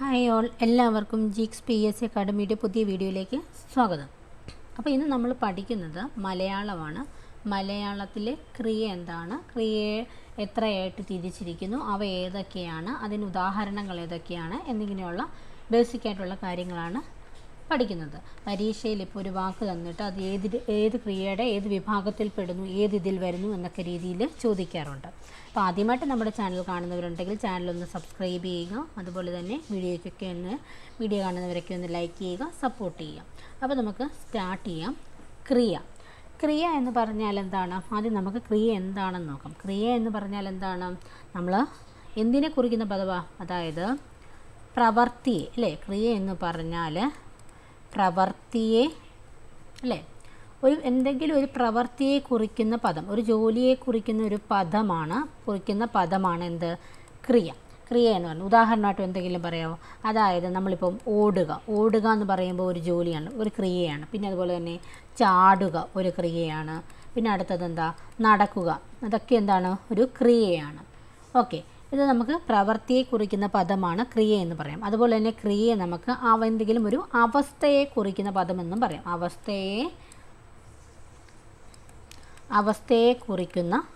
Hi all എല്ലാവർക്കും ജിക്സ് P S അക്കാഡമിയുടെ പുതിയ വീഡിയോയിലേക്ക് സ്വാഗതം. അപ്പോൾ ഇന്ന് നമ്മൾ പഠിക്കുന്നത് മലയാളമാണ്. മലയാളത്തിലെ ക്രിയ എന്താണ്? ക്രിയയെ എത്രയായിട്ട് തിരിച്ചിരിക്കുന്നു? അവ ഏതൊക്കെയാണ്? അതിന് ഉദാഹരണങ്ങൾ ഏതൊക്കെയാണ്? എന്നിങ്ങനെയുള്ള ബേസിക് ആയിട്ടുള്ള കാര്യങ്ങളാണ് പഠിക്കുന്നത്. പരീക്ഷയിൽ ഇപ്പോൾ ഒരു വാക്ക് തന്നിട്ട് അത് ഏത് ഏത് ക്രിയയുടെ ഏത് വിഭാഗത്തിൽ പെടുന്നു ഏത് ഇതിൽ വരുന്നു എന്നൊക്കെ രീതിയിൽ ചോദിക്കാറുണ്ട്. അപ്പോൾ ആദ്യമായിട്ട് നമ്മുടെ ചാനൽ കാണുന്നവരുണ്ടെങ്കിൽ ചാനൽ ഒന്ന് സബ്സ്ക്രൈബ് ചെയ്യുക. അതുപോലെ തന്നെ വീഡിയോയ്ക്കൊക്കെ ഒന്ന് വീഡിയോ കാണുന്നവരൊക്കെ ഒന്ന് ലൈക്ക് ചെയ്യുക സപ്പോർട്ട് ചെയ്യുക. അപ്പോൾ നമുക്ക് സ്റ്റാർട്ട് ചെയ്യാം. ക്രിയ. ക്രിയ എന്ന് പറഞ്ഞാൽ എന്താണ്? ആദ്യം നമുക്ക് ക്രിയ എന്താണെന്ന് നോക്കാം. ക്രിയ എന്ന് പറഞ്ഞാൽ എന്താണ്? നമ്മൾ എന്തിനെ കുറിക്കുന്ന പദവാ? അതായത് പ്രവർത്തിയെ അല്ലേ? ക്രിയ എന്ന് പറഞ്ഞാൽ പ്രവർത്തിയെ അല്ലേ? ഒരു എന്തെങ്കിലും ഒരു പ്രവർത്തിയെ കുറിക്കുന്ന പദം ഒരു ജോലിയെ കുറിക്കുന്ന ഒരു പദമാണ് കുറിക്കുന്ന പദമാണ് എന്ത്? ക്രിയ. ക്രിയ എന്ന് പറഞ്ഞു. ഉദാഹരണമായിട്ട് എന്തെങ്കിലും പറയാമോ? അതായത് നമ്മളിപ്പം ഓടുക. ഓടുക എന്ന് പറയുമ്പോൾ ഒരു ജോലിയാണ് ഒരു ക്രിയയാണ്. പിന്നെ അതുപോലെ തന്നെ ചാടുക ഒരു ക്രിയയാണ്. പിന്നെ അടുത്തത് എന്താ? നടക്കുക. അതൊക്കെ എന്താണ്? ഒരു ക്രിയയാണ്. ഓക്കെ. ഇത് നമുക്ക് പ്രവൃത്തിയെ കുറിക്കുന്ന പദമാണ് ക്രിയ എന്ന് പറയാം. അതുപോലെ തന്നെ ക്രിയയെ നമുക്ക് എന്തെങ്കിലും ഒരു അവസ്ഥയെ കുറിക്കുന്ന പദമെന്നും പറയാം. അവസ്ഥയെ അവസ്ഥയെ കുറിക്കുന്ന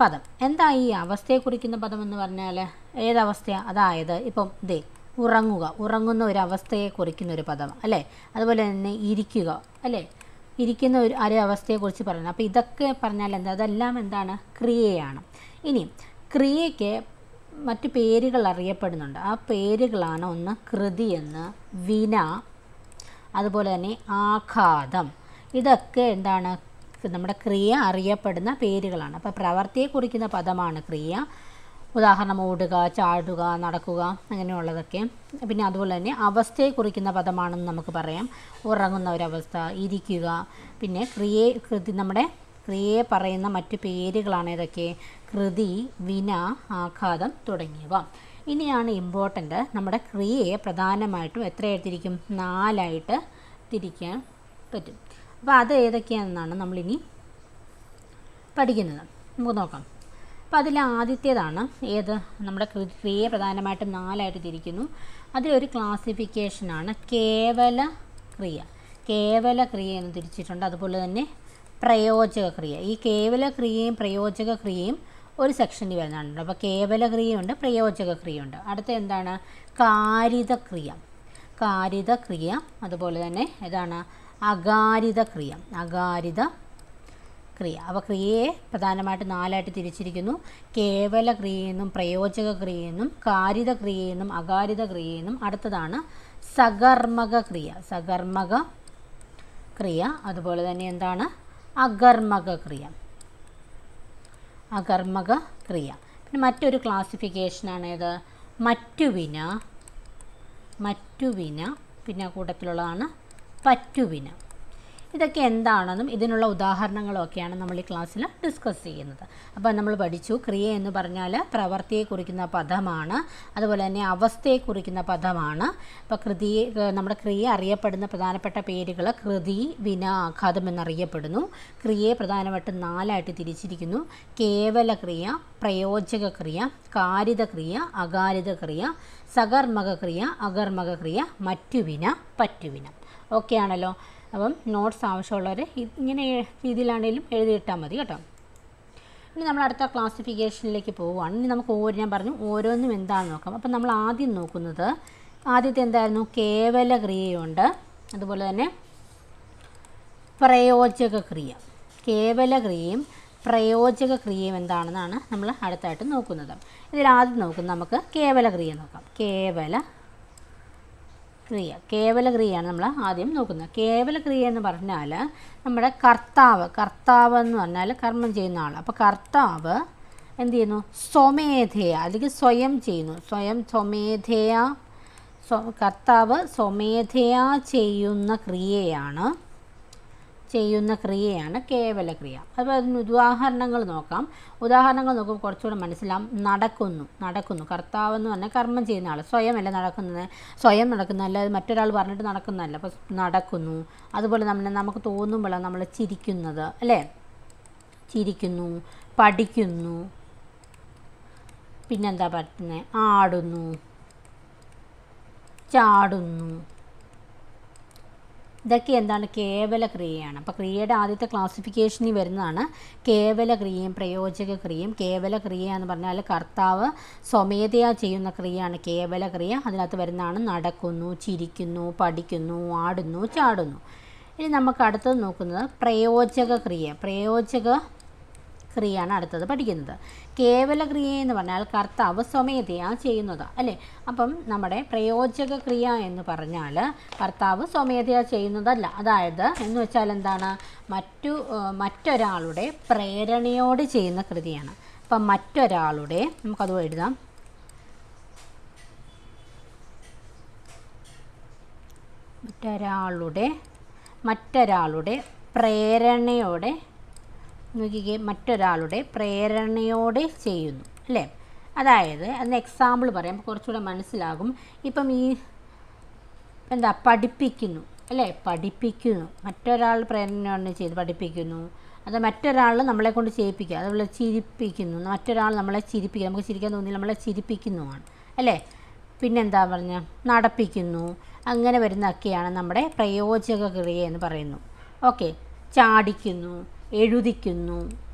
പദം. എന്താ ഈ അവസ്ഥയെ കുറിക്കുന്ന പദം എന്ന് പറഞ്ഞാൽ ഏതവസ്ഥയാണ് അതായത് ഇപ്പം ദേ ഉറങ്ങുക. ഉറങ്ങുന്ന ഒരു അവസ്ഥയെ കുറിക്കുന്ന ഒരു പദം അല്ലേ? അതുപോലെ തന്നെ ഇരിക്കുക അല്ലേ? ഇരിക്കുന്ന ഒരു ഒരു അവസ്ഥയെക്കുറിച്ച് പറയുന്നത്. അപ്പോൾ ഇതൊക്കെ പറഞ്ഞാൽ എന്താ? അതെല്ലാം എന്താണ്? ക്രിയയാണ്. ഇനി ക്രിയയ്ക്ക് മറ്റു പേരുകൾ അറിയപ്പെടുന്നുണ്ട്. ആ പേരുകളാണ് ഒന്ന് കൃതി എന്ന് വിന അതുപോലെ തന്നെ ആഘാതം. ഇതൊക്കെ എന്താണ്? നമ്മുടെ ക്രിയ അറിയപ്പെടുന്ന പേരുകളാണ്. അപ്പോൾ പ്രവർത്തിയെ കുറിക്കുന്ന പദമാണ് ക്രിയ. ഉദാഹരണം ഓടുക ചാടുക നടക്കുക അങ്ങനെയുള്ളതൊക്കെ. പിന്നെ അതുപോലെ തന്നെ അവസ്ഥയെ കുറിക്കുന്ന പദമാണെന്ന് നമുക്ക് പറയാം. ഉറങ്ങുന്ന ഒരവസ്ഥ ഇരിക്കുക. പിന്നെ ക്രിയ കൃതി നമ്മുടെ ക്രിയയെ പറയുന്ന മറ്റു പേരുകളാണ് ഏതൊക്കെ? കൃതി വിന ആഘാതം തുടങ്ങിയവ. ഇനിയാണ് ഇമ്പോർട്ടന്റ് നമ്മുടെ ക്രിയയെ പ്രധാനമായിട്ടും എത്രയായിട്ടിരിക്കും നാലായിട്ട് തിരിക്കാൻ പറ്റും. അപ്പോൾ അത് ഏതൊക്കെയാണെന്നാണ് നമ്മളിനി പഠിക്കുന്നത്. നമുക്ക് നോക്കാം. അപ്പോൾ അതിൽ ആദ്യത്തേതാണ് ഏത്? നമ്മുടെ ക്രിയയെ പ്രധാനമായിട്ടും നാലായിട്ട് തിരിക്കുന്നു. അതിലൊരു ക്ലാസിഫിക്കേഷനാണ് കേവല ക്രിയ. കേവല ക്രിയ എന്ന് തിരിച്ചിട്ടുണ്ട്. അതുപോലെ തന്നെ പ്രയോജക ക്രിയ ഈ കേവല ക്രിയയും പ്രയോജക ക്രിയയും ഒരു സെക്ഷനിൽ വരുന്നുണ്ട് അപ്പോൾ കേവല ക്രിയയുണ്ട് പ്രയോജക ക്രിയയുണ്ട് അടുത്ത എന്താണ്? കാരിത ക്രിയ കാരിത ക്രിയ അതുപോലെ തന്നെ ഏതാണ് അകാരിത ക്രിയ അകാരിത ക്രിയ അപ്പോൾ ക്രിയയെ പ്രധാനമായിട്ട് നാലായിട്ട് തിരിച്ചിരിക്കുന്നു. കേവല ക്രിയയെന്നും പ്രയോജക ക്രിയയെന്നും കാരിത ക്രിയയെന്നും അകാരിത ക്രിയയെന്നും അടുത്തതാണ് സകർമ്മക ക്രിയ സകർമ്മക ക്രിയ അതുപോലെ തന്നെ എന്താണ്? അകർമ്മക ക്രിയ ക്രിയ പിന്നെ മറ്റൊരു ക്ലാസിഫിക്കേഷനാണ് ഏത്? മറ്റുവിന മറ്റുവിന പിന്നെ കൂട്ടത്തിലുള്ളതാണ് പറ്റുവിന. ഇതൊക്കെ എന്താണെന്നും ഇതിനുള്ള ഉദാഹരണങ്ങളൊക്കെയാണ് നമ്മൾ ഈ ക്ലാസ്സിൽ ഡിസ്കസ് ചെയ്യുന്നത്. അപ്പോൾ നമ്മൾ പഠിച്ചു. ക്രിയ എന്ന് പറഞ്ഞാൽ പ്രവൃത്തിയെ കുറിക്കുന്ന പദമാണ്. അതുപോലെ തന്നെ അവസ്ഥയെ കുറിക്കുന്ന പദമാണ്. അപ്പോൾ കൃതിയെ നമ്മുടെ ക്രിയ അറിയപ്പെടുന്ന പ്രധാനപ്പെട്ട പേരുകൾ കൃതി വിന ആഘാതം എന്നറിയപ്പെടുന്നു. ക്രിയയെ പ്രധാനമായിട്ടും നാലായിട്ട് തിരിച്ചിരിക്കുന്നു. കേവല ക്രിയ പ്രയോജക ക്രിയ കാരിത ക്രിയ അകാരിത ക്രിയ സകർമ്മക ക്രിയ അകർമ്മക ക്രിയ മറ്റുവിന പറ്റുവിന. ഓക്കെ ആണല്ലോ അപ്പം നോട്ട്സ് ആവശ്യമുള്ളവർ ഇങ്ങനെ രീതിയിലാണെങ്കിലും എഴുതിയിട്ടാൽ മതി കേട്ടോ. ഇനി നമ്മൾ അടുത്ത ക്ലാസിഫിക്കേഷനിലേക്ക് പോവുകയാണ്. ഇനി നമുക്ക് ഓരോ ഞാൻ പറഞ്ഞു ഓരോന്നും എന്താണെന്ന് നോക്കാം. അപ്പം നമ്മൾ ആദ്യം നോക്കുന്നത് ആദ്യത്തെ എന്തായിരുന്നു? കേവല ക്രിയയുണ്ട്. അതുപോലെ തന്നെ പ്രയോജക ക്രിയ. കേവല ക്രിയയും പ്രയോജക ക്രിയയും എന്താണെന്നാണ് നമ്മൾ അടുത്തായിട്ട് നോക്കുന്നത്. ഇതിൽ ആദ്യം നോക്കുന്നത് നമുക്ക് കേവല ക്രിയ നോക്കാം. കേവല ക്രിയ കേവല ക്രിയയാണ് നമ്മൾ ആദ്യം നോക്കുന്നത്. കേവല ക്രിയ എന്ന് പറഞ്ഞാൽ നമ്മുടെ കർത്താവ് കർത്താവ് എന്ന് പറഞ്ഞാൽ കർമ്മം ചെയ്യുന്ന ആൾ അപ്പോൾ കർത്താവ് എന്ത് ചെയ്യുന്നു? സ്വമേധയ അല്ലെങ്കിൽ സ്വയം ചെയ്യുന്നു. സ്വയം സ്വമേധയ സ്വ കർത്താവ് സ്വമേധയാ ചെയ്യുന്ന ക്രിയയാണ് ചെയ്യുന്ന ക്രിയയാണ് കേവല ക്രിയ അപ്പോൾ അതിന് ഉദാഹരണങ്ങൾ നോക്കാം. ഉദാഹരണങ്ങൾ നോക്കുമ്പോൾ കുറച്ചുകൂടെ മനസ്സിലാവും. നടക്കുന്നു നടക്കുന്നു. കർത്താവ് എന്ന് പറഞ്ഞാൽ കർമ്മം ചെയ്യുന്ന ആൾ സ്വയമല്ല നടക്കുന്നത്? സ്വയം നടക്കുന്ന. അല്ലാതെ മറ്റൊരാൾ പറഞ്ഞിട്ട് നടക്കുന്നതല്ല. അപ്പോൾ നടക്കുന്നു. അതുപോലെ നമ്മൾ നമുക്ക് തോന്നുമ്പോഴാണ് നമ്മൾ ചിരിക്കുന്നത്. അല്ലേ? ചിരിക്കുന്നു പഠിക്കുന്നു. പിന്നെന്താ പറ്റുന്നത് ആടുന്നു ചാടുന്നു. ഇതൊക്കെ എന്താണ് കേവല ക്രിയയാണ്. അപ്പോൾ ക്രിയയുടെ ആദ്യത്തെ ക്ലാസിഫിക്കേഷനിൽ വരുന്നതാണ് കേവല ക്രിയയും പ്രയോജക ക്രിയയും. കേവല ക്രിയ എന്ന് പറഞ്ഞാൽ കർത്താവ് സ്വമേധയാ ചെയ്യുന്ന ക്രിയയാണ് കേവല ക്രിയ. അതിനകത്ത് വരുന്നതാണ് നടക്കുന്നു ചിരിക്കുന്നു പഠിക്കുന്നു ആടുന്നു ചാടുന്നു. ഇനി നമുക്ക് അടുത്തത് നോക്കുന്നത് പ്രയോജക ക്രിയ. പ്രയോജക ക്രിയയാണ് അടുത്തത് പഠിക്കുന്നത്. കേവല ക്രിയ എന്ന് പറഞ്ഞാൽ കർത്താവ് സ്വമേധയാ ചെയ്യുന്നത് അല്ലേ? അപ്പം നമ്മുടെ പ്രയോജക ക്രിയ എന്ന് പറഞ്ഞാൽ കർത്താവ് സ്വമേധയാ ചെയ്യുന്നതല്ല. അതായത് എന്ന് വെച്ചാൽ എന്താണ്? മറ്റു മറ്റൊരാളുടെ പ്രേരണയോട് ചെയ്യുന്ന കൃതിയാണ്. അപ്പം മറ്റൊരാളുടെ നമുക്കത് എഴുതാം. മറ്റൊരാളുടെ മറ്റൊരാളുടെ പ്രേരണയോടെ നോക്കിക്കേ മറ്റൊരാളുടെ പ്രേരണയോടെ ചെയ്യുന്നു അല്ലേ? അതായത് അതിന് എക്സാമ്പിൾ പറയാം. കുറച്ചുകൂടെ മനസ്സിലാകും. ഇപ്പം ഈ എന്താ പഠിപ്പിക്കുന്നു അല്ലേ? പഠിപ്പിക്കുന്നു. മറ്റൊരാൾ പ്രേരണയോടെ ചെയ്ത് പഠിപ്പിക്കുന്നു. അത് മറ്റൊരാൾ നമ്മളെ കൊണ്ട് ചെയ്യിപ്പിക്കുക. അതുപോലെ ചിരിപ്പിക്കുന്നു. മറ്റൊരാൾ നമ്മളെ ചിരിപ്പിക്കുക. നമുക്ക് ചിരിക്കാൻ തോന്നി നമ്മളെ ചിരിപ്പിക്കുന്നുമാണ് അല്ലേ? പിന്നെന്താ പറഞ്ഞ? നടപ്പിക്കുന്നു. അങ്ങനെ വരുന്നതൊക്കെയാണ് നമ്മുടെ പ്രയോജക ക്രിയ എന്ന് പറയുന്നു. ഓക്കെ. ചാടിക്കുന്നു. എഴുതിക്കുന്നു.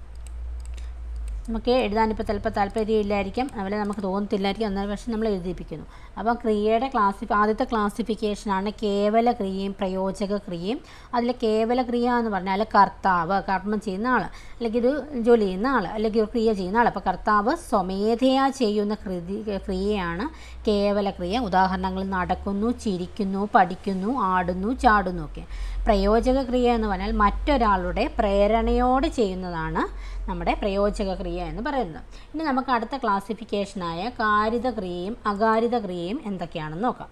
നമുക്ക് എഴുതാനിപ്പോൾ ചിലപ്പോൾ താല്പര്യമില്ലായിരിക്കും. അതുപോലെ നമുക്ക് തോന്നത്തില്ലായിരിക്കും. എന്നാൽ പക്ഷെ നമ്മൾ എഴുതിപ്പിക്കുന്നു. അപ്പോൾ ക്രിയയുടെ ക്ലാസി ആദ്യത്തെ ക്ലാസിഫിക്കേഷനാണ് കേവല ക്രിയയും പ്രയോജക ക്രിയയും. അതിൽ കേവല ക്രിയ എന്ന് പറഞ്ഞാൽ കർത്താവ് കർമ്മം ചെയ്യുന്ന ആൾ അല്ലെങ്കിൽ ഒരു ജോലി ചെയ്യുന്ന ആൾ അല്ലെങ്കിൽ ഒരു ക്രിയ ചെയ്യുന്ന ആൾ അപ്പോൾ കർത്താവ് സ്വമേധയാ ചെയ്യുന്ന കൃതി ക്രിയയാണ് കേവല ക്രിയ. ഉദാഹരണങ്ങൾ നടക്കുന്നു ചിരിക്കുന്നു പഠിക്കുന്നു ആടുന്നു ചാടുന്നു ഒക്കെ. പ്രയോജക ക്രിയ എന്ന് പറഞ്ഞാൽ മറ്റൊരാളുടെ പ്രേരണയോട് ചെയ്യുന്നതാണ് നമ്മുടെ പ്രയോജക ക്രിയ എന്ന് പറയുന്നത്. ഇനി നമുക്ക് അടുത്ത ക്ലാസിഫിക്കേഷനായ കാരിത ക്രിയയും അകാരിത ക്രിയയും എന്തൊക്കെയാണെന്ന് നോക്കാം.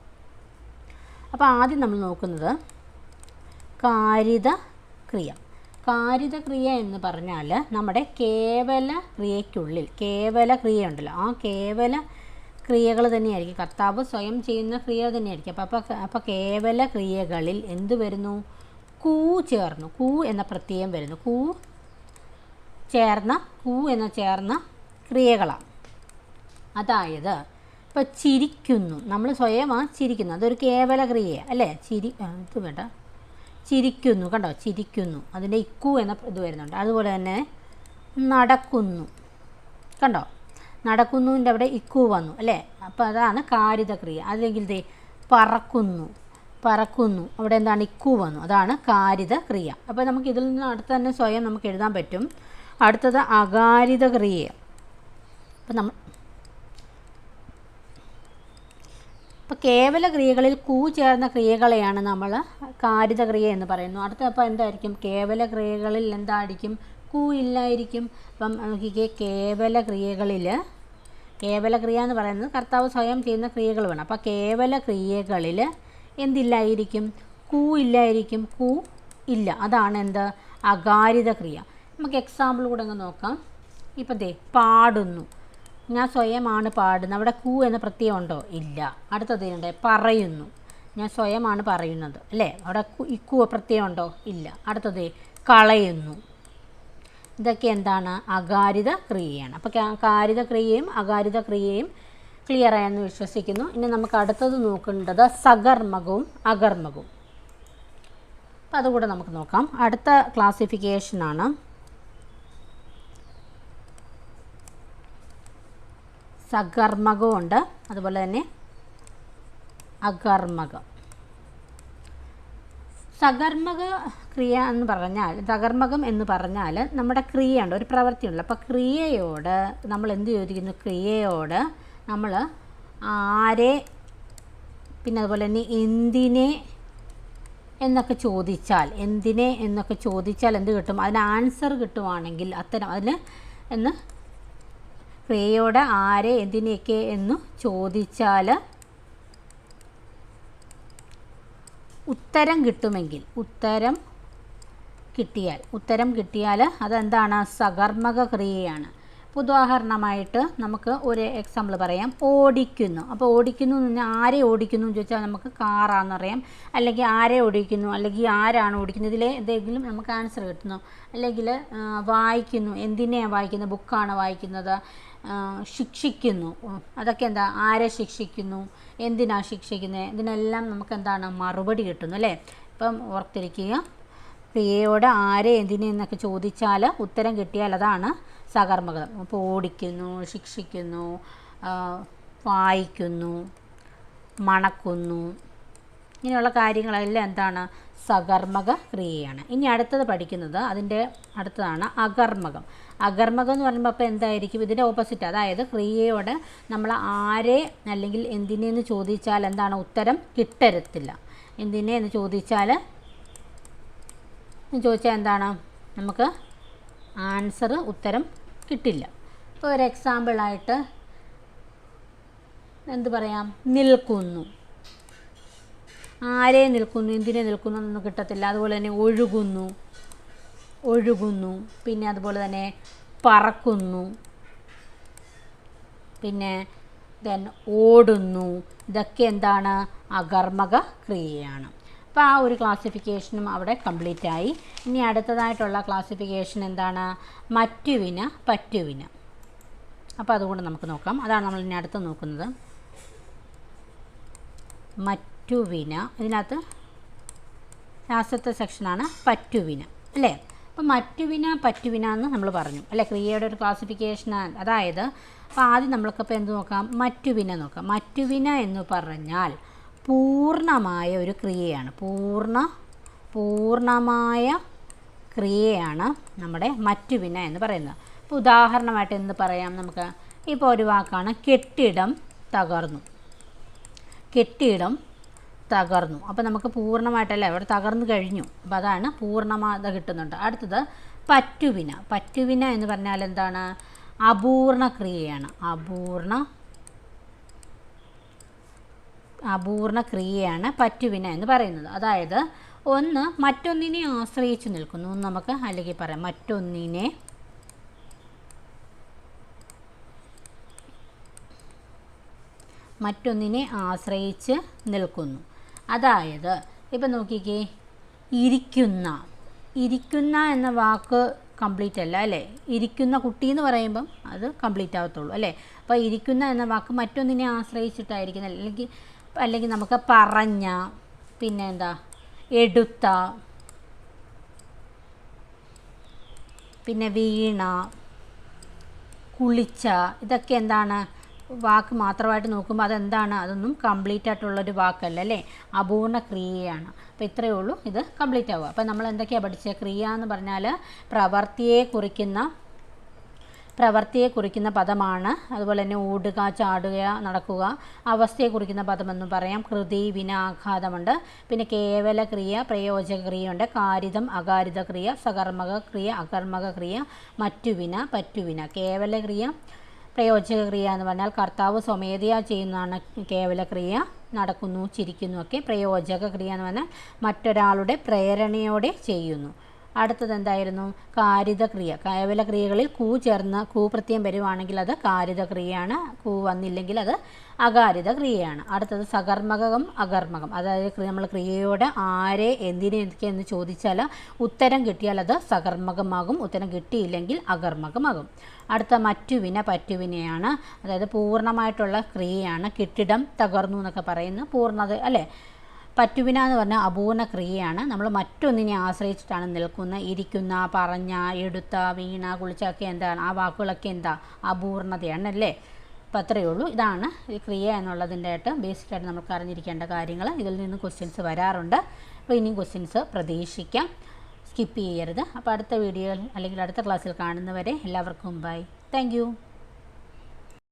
അപ്പോൾ ആദ്യം നമ്മൾ നോക്കുന്നത് കാരിത ക്രിയ കാരിത ക്രിയ എന്ന് പറഞ്ഞാൽ നമ്മുടെ കേവല ക്രിയയ്ക്കുള്ളിൽ കേവല ക്രിയ ഉണ്ടല്ലോ ആ കേവല ക്രിയകൾ തന്നെയായിരിക്കും. കർത്താവ് സ്വയം ചെയ്യുന്ന ക്രിയ തന്നെയായിരിക്കും. അപ്പോൾ അപ്പോൾ അപ്പോൾ കേവല ക്രിയകളിൽ എന്ത് വരുന്നു? കൂ ചേർന്നു. കൂ എന്ന പ്രത്യയം വരുന്നു. കൂ ചേർന്ന കൂ എന്ന ചേർന്ന ക്രിയകളാണ്. അതായത് ഇപ്പോൾ ചിരിക്കുന്നു. നമ്മൾ സ്വയം ആ ചിരിക്കുന്നു. അതൊരു കേവല ക്രിയ അല്ലേ? ചിരി ഇത് വേണ്ട. ചിരിക്കുന്നു കണ്ടോ? ചിരിക്കുന്നു. അതിന്റെ ഇക്കു എന്ന ഇത് വരുന്നുണ്ട്. അതുപോലെ തന്നെ നടക്കുന്നു. കണ്ടോ? നടക്കുന്നുവിന്റെ അവിടെ ഇക്കു വന്നു അല്ലേ? അപ്പോൾ അതാണ് കാരിത ക്രിയ. അല്ലെങ്കിൽ ദേ പറക്കുന്നു. പറക്കുന്നു. അവിടെ എന്താണ്? ഇക്കു വന്നു. അതാണ് കാരിത ക്രിയ. അപ്പോൾ നമുക്ക് ഇതിൽ നിന്ന് അടുത്ത് തന്നെ സ്വയം നമുക്ക് എഴുതാൻ പറ്റും. അടുത്തത് അകാരിത ക്രിയ അപ്പം നമ്മൾ ഇപ്പോൾ കേവല ക്രിയകളിൽ കൂ ചേർന്ന ക്രിയകളെയാണ് നമ്മൾ കാരിത ക്രിയ എന്ന് പറയുന്നു അടുത്ത അപ്പോൾ എന്തായിരിക്കും? കേവല ക്രിയകളിൽ എന്തായിരിക്കും? കൂ ഇല്ലായിരിക്കും. അപ്പം നോക്കിക്കേ കേവല ക്രിയകളിൽ കേവല ക്രിയ എന്ന് പറയുന്നത് കർത്താവ് സ്വയം ചെയ്യുന്ന ക്രിയകൾ വേണം അപ്പോൾ കേവല ക്രിയകളിൽ എന്തില്ലായിരിക്കും? കൂ ഇല്ലായിരിക്കും. കൂ ഇല്ല. അതാണ് എന്ത്? അകാരിത ക്രിയ. നമുക്ക് എക്സാമ്പിൾ കൂടെ അങ്ങ് നോക്കാം. ഇപ്പം ദേ പാടുന്നു. ഞാൻ സ്വയമാണ് പാടുന്നത്. അവിടെ കൂ എന്ന പ്രത്യയം ഉണ്ടോ? ഇല്ല. അടുത്തത് ഉണ്ട് പറയുന്നു. ഞാൻ സ്വയമാണ് പറയുന്നത്. അല്ലേ? അവിടെ ഇക്കു പ്രത്യയം ഉണ്ടോ? ഇല്ല. അടുത്തത് കളയുന്നു. ഇതൊക്കെ എന്താണ്? അകാരിത ക്രിയയാണ്. അപ്പോൾ കാരിത ക്രിയയും അകാരിത ക്രിയയും ക്ലിയർ ആയെന്ന് വിശ്വസിക്കുന്നു. ഇനി നമുക്ക് അടുത്തത് നോക്കേണ്ടത് സകർമ്മകവും അകർമ്മകവും. അപ്പം അതുകൂടെ നമുക്ക് നോക്കാം. അടുത്ത ക്ലാസിഫിക്കേഷനാണ് സകർമ്മകവും ഉണ്ട്. അതുപോലെ തന്നെ അകർമ്മകം. സകർമ്മക ക്രിയ എന്ന് പറഞ്ഞാൽ സകർമ്മകം എന്ന് പറഞ്ഞാൽ നമ്മുടെ ക്രിയയുണ്ട്. ഒരു പ്രവൃത്തിയുണ്ട്. അപ്പോൾ ക്രിയയോട് നമ്മൾ എന്ത് ചോദിക്കുന്നു? ക്രിയയോട് നമ്മൾ ആരെ പിന്നെ അതുപോലെ തന്നെ എന്തിനെ എന്നൊക്കെ ചോദിച്ചാൽ എന്തിനെ എന്നൊക്കെ ചോദിച്ചാൽ എന്ത് കിട്ടും? അതിന് ആൻസർ കിട്ടുവാണെങ്കിൽ അത്തരം അതിന് എന്ന് പ്രിയയോടെ ആരെ എന്തിനെയൊക്കെ എന്ന് ചോദിച്ചാൽ ഉത്തരം കിട്ടുമെങ്കിൽ ഉത്തരം കിട്ടിയാൽ ഉത്തരം കിട്ടിയാൽ അതെന്താണ്? സകർമ്മക ക്രിയയാണ് ഉദാഹരണമായിട്ട് നമുക്ക് ഒരു എക്സാമ്പിൾ പറയാം. ഓടിക്കുന്നു. അപ്പോൾ ഓടിക്കുന്നു എന്ന് പറഞ്ഞാൽ ആരെ ഓടിക്കുന്നു എന്ന് ചോദിച്ചാൽ നമുക്ക് കാറാണെന്ന് പറയാം. അല്ലെങ്കിൽ ആരെ ഓടിക്കുന്നു? അല്ലെങ്കിൽ ആരാണ് ഓടിക്കുന്നത്? ഇതിലെ എന്തെങ്കിലും നമുക്ക് ആൻസർ കിട്ടുന്നു. അല്ലെങ്കിൽ വായിക്കുന്നു. എന്തിനെയാണ് വായിക്കുന്നത്? ബുക്കാണ് വായിക്കുന്നത്. ശിക്ഷിക്കുന്നു. അതൊക്കെ എന്താ? ആരെ ശിക്ഷിക്കുന്നു? എന്തിനാണ് ശിക്ഷിക്കുന്നത് ഇതിനെല്ലാം നമുക്ക് എന്താണ്? മറുപടി കിട്ടുന്നു അല്ലേ? ഇപ്പം ഓർത്തിരിക്കുക. പ്രിയയോട് ആരെ എന്തിനെ എന്നൊക്കെ ചോദിച്ചാൽ ഉത്തരം കിട്ടിയാൽ അതാണ് സകർമ്മകം അപ്പോൾ ഓടിക്കുന്നു ശിക്ഷിക്കുന്നു വായിക്കുന്നു മണക്കുന്നു. ഇങ്ങനെയുള്ള കാര്യങ്ങളെല്ലാം എന്താണ്? സകർമ്മക ക്രിയയാണ്. ഇനി അടുത്തത് പഠിക്കുന്നത് അതിന്റെ അടുത്തതാണ് അകർമ്മകം. അകർമ്മകം എന്ന് പറയുമ്പോൾ അപ്പോൾ എന്തായിരിക്കും? ഇതിന്റെ ഓപ്പോസിറ്റ് അതായത് ക്രിയയോട് നമ്മൾ ആരെ അല്ലെങ്കിൽ എന്തിനെന്ന് ചോദിച്ചാൽ എന്താണ്? ഉത്തരം കിട്ടരുത്തില്ല. എന്തിനെ എന്ന് ചോദിച്ചാൽ ചോദിച്ചാൽ എന്താണ്? നമുക്ക് ആൻസർ ഉത്തരം കിട്ടില്ല. ഇപ്പോൾ ഒരു എക്സാമ്പിളായിട്ട് എന്ത് പറയാം? നിൽക്കുന്നു. ആരെ നിൽക്കുന്നു? എന്തിനെ നിൽക്കുന്നു എന്നൊന്നും കിട്ടത്തില്ല. അതുപോലെ തന്നെ ഒഴുകുന്നു. ഒഴുകുന്നു. പിന്നെ അതുപോലെ തന്നെ പറക്കുന്നു. പിന്നെ ദെൻ ഓടുന്നു. ഇതൊക്കെ എന്താണ്? അകർമ്മക ക്രിയയാണ്. അപ്പോൾ ആ ഒരു ക്ലാസിഫിക്കേഷനും അവിടെ കംപ്ലീറ്റ് ആയി. ഇനി അടുത്തതായിട്ടുള്ള ക്ലാസിഫിക്കേഷൻ എന്താണ്? മറ്റുവിന പറ്റുവിന. അപ്പോൾ അതുകൊണ്ട് നമുക്ക് നോക്കാം. അതാണ് നമ്മൾ ഇനി അടുത്ത് നോക്കുന്നത്. മറ്റുവിന ഇതിനകത്ത് ലാസ്റ്റത്തെ സെക്ഷനാണ് പറ്റുവിന അല്ലേ? അപ്പോൾ മറ്റുവിന പറ്റുവിന എന്ന് നമ്മൾ പറഞ്ഞു അല്ലേ? ക്രിയയുടെ ഒരു ക്ലാസിഫിക്കേഷൻ അതായത് അപ്പോൾ ആദ്യം നമ്മൾക്കിപ്പോൾ എന്ത് നോക്കാം? മറ്റുവിന നോക്കാം. മറ്റുവിന എന്ന് പറഞ്ഞാൽ പൂർണമായ ഒരു ക്രിയയാണ്. പൂർണ പൂർണമായ ക്രിയയാണ് നമ്മുടെ മറ്റുവിന എന്ന് പറയുന്നത്. അപ്പോൾ ഉദാഹരണമായിട്ട് എന്ത് പറയാം നമുക്ക്? ഇപ്പോൾ ഒരു വാക്കാണ് കെട്ടിടം തകർന്നു. കെട്ടിടം തകർന്നു. അപ്പോൾ നമുക്ക് പൂർണമായിട്ടല്ല ഇവിടെ തകർന്നു കഴിഞ്ഞു. അപ്പോൾ അതാണ് പൂർണമാത കിട്ടുന്നുണ്ട്. അടുത്തത് പറ്റുവിന. പറ്റുവിന എന്ന് പറഞ്ഞാൽ എന്താണ്? അപൂർണ ക്രിയയാണ്. അപൂർണ അപൂർണ ക്രിയയാണ് പറ്റുവിന എന്ന് പറയുന്നത്. അതായത് ഒന്ന് മറ്റൊന്നിനെ ആശ്രയിച്ച് നിൽക്കുന്നു. നമുക്ക് അല്ലെങ്കിൽ പറയാം മറ്റൊന്നിനെ മറ്റൊന്നിനെ ആശ്രയിച്ച് നിൽക്കുന്നു. അതായത് ഇപ്പം നോക്കിക്കേ ഇരിക്കുന്ന ഇരിക്കുന്ന എന്ന വാക്ക് കംപ്ലീറ്റ് അല്ല അല്ലേ? ഇരിക്കുന്ന കുട്ടി എന്ന് പറയുമ്പം അത് കംപ്ലീറ്റ് ആവത്തുള്ളൂ അല്ലേ? അപ്പോൾ ഇരിക്കുന്ന എന്ന വാക്ക് മറ്റൊന്നിനെ ആശ്രയിച്ചിട്ടായിരിക്കുന്ന അല്ലെങ്കിൽ അല്ലെങ്കിൽ നമുക്ക് പറഞ്ഞ പിന്നെ എന്താ എടുത്ത പിന്നെ വീണ കുളിച്ച ഇതൊക്കെ എന്താണ്? വാക്ക് മാത്രമായിട്ട് നോക്കുമ്പോൾ അതെന്താണ്? അതൊന്നും കംപ്ലീറ്റ് ആയിട്ടുള്ളൊരു വാക്കല്ല അല്ലേ? അപൂർണ ക്രിയയാണ്. അപ്പോൾ ഇത്രയേ ഉള്ളൂ. ഇത് കംപ്ലീറ്റ് ആവുക. അപ്പോൾ നമ്മൾ എന്തൊക്കെയാണ് പഠിച്ചത് ക്രിയ എന്ന് പറഞ്ഞാൽ പ്രവർത്തിയെ കുറിക്കുന്ന പ്രവൃത്തിയെ കുറിക്കുന്ന പദമാണ്. അതുപോലെ തന്നെ ഓടുക ചാടുക നടക്കുക അവസ്ഥയെ കുറിക്കുന്ന പദമെന്ന് പറയാം. കൃതി വിനാഘാതമുണ്ട് പിന്നെ കേവല ക്രിയ പ്രയോജക ക്രിയയുണ്ട് കാരിതം അകാരിത ക്രിയ സകർമ്മക ക്രിയ അകർമ്മക ക്രിയ മറ്റുവിന പറ്റുവിന കേവല ക്രിയ പ്രയോജക ക്രിയ എന്ന് പറഞ്ഞാൽ കർത്താവ് സ്വമേധയാ ചെയ്യുന്നതാണ് കേവല ക്രിയ നടക്കുന്നു ചിരിക്കുന്നു ഒക്കെ പ്രയോജക ക്രിയ എന്ന് പറഞ്ഞാൽ മറ്റൊരാളുടെ പ്രേരണയോടെ ചെയ്യുന്നു. അടുത്തത് എന്തായിരുന്നു? കാരിതക്രിയ. കേവല ക്രിയകളിൽ കൂ ചേർന്ന് കൂ പ്രത്യയം വരുവാണെങ്കിൽ അത് കാരിതക്രിയയാണ്. കൂ വന്നില്ലെങ്കിൽ അത് അകാരിത ക്രിയയാണ് അടുത്തത് സകർമ്മകം അകർമ്മകം. അതായത് നമ്മൾ ക്രിയയോടെ ആരെ എന്തിനെ എന്ന് ചോദിച്ചാൽ ഉത്തരം കിട്ടിയാൽ അത് സകർമ്മകമാകും. ഉത്തരം കിട്ടിയില്ലെങ്കിൽ അകർമ്മകമാകും. അടുത്ത മറ്റുവിന പറ്റുവിനെയാണ്. അതായത് പൂർണമായിട്ടുള്ള ക്രിയയാണ്. കെട്ടിടം തകർന്നു എന്നൊക്കെ പറയുന്നത് പൂർണത അല്ലേ? പറ്റുവിന എന്ന് പറഞ്ഞാൽ അപൂർണ ക്രിയയാണ്. നമ്മൾ മറ്റൊന്നിനെ ആശ്രയിച്ചിട്ടാണ് നിൽക്കുന്ന ഇരിക്കുന്ന പറഞ്ഞ എടുത്ത വീണ കുളിച്ചൊക്കെ എന്താണ് ആ വാക്കുകളൊക്കെ എന്താ? അപൂർണതയാണ് അല്ലേ? അപ്പോൾ അത്രയേ ഉള്ളൂ. ഇതാണ് ഈ ക്രിയ എന്നുള്ളതിന്റെ ആയിട്ട് ബേസിക്കായിട്ട് നമുക്ക് അറിഞ്ഞിരിക്കേണ്ട കാര്യങ്ങൾ. ഇതിൽ നിന്ന് ക്വസ്റ്റ്യൻസ് വരാറുണ്ട്. അപ്പോൾ ഇനിയും ക്വസ്റ്റ്യൻസ് പ്രതീക്ഷിക്കാം. സ്കിപ്പ് ചെയ്യരുത്. അപ്പോൾ അടുത്ത വീഡിയോയിൽ അല്ലെങ്കിൽ അടുത്ത ക്ലാസ്സിൽ കാണുന്നവരെ എല്ലാവർക്കും ബൈ താങ്ക്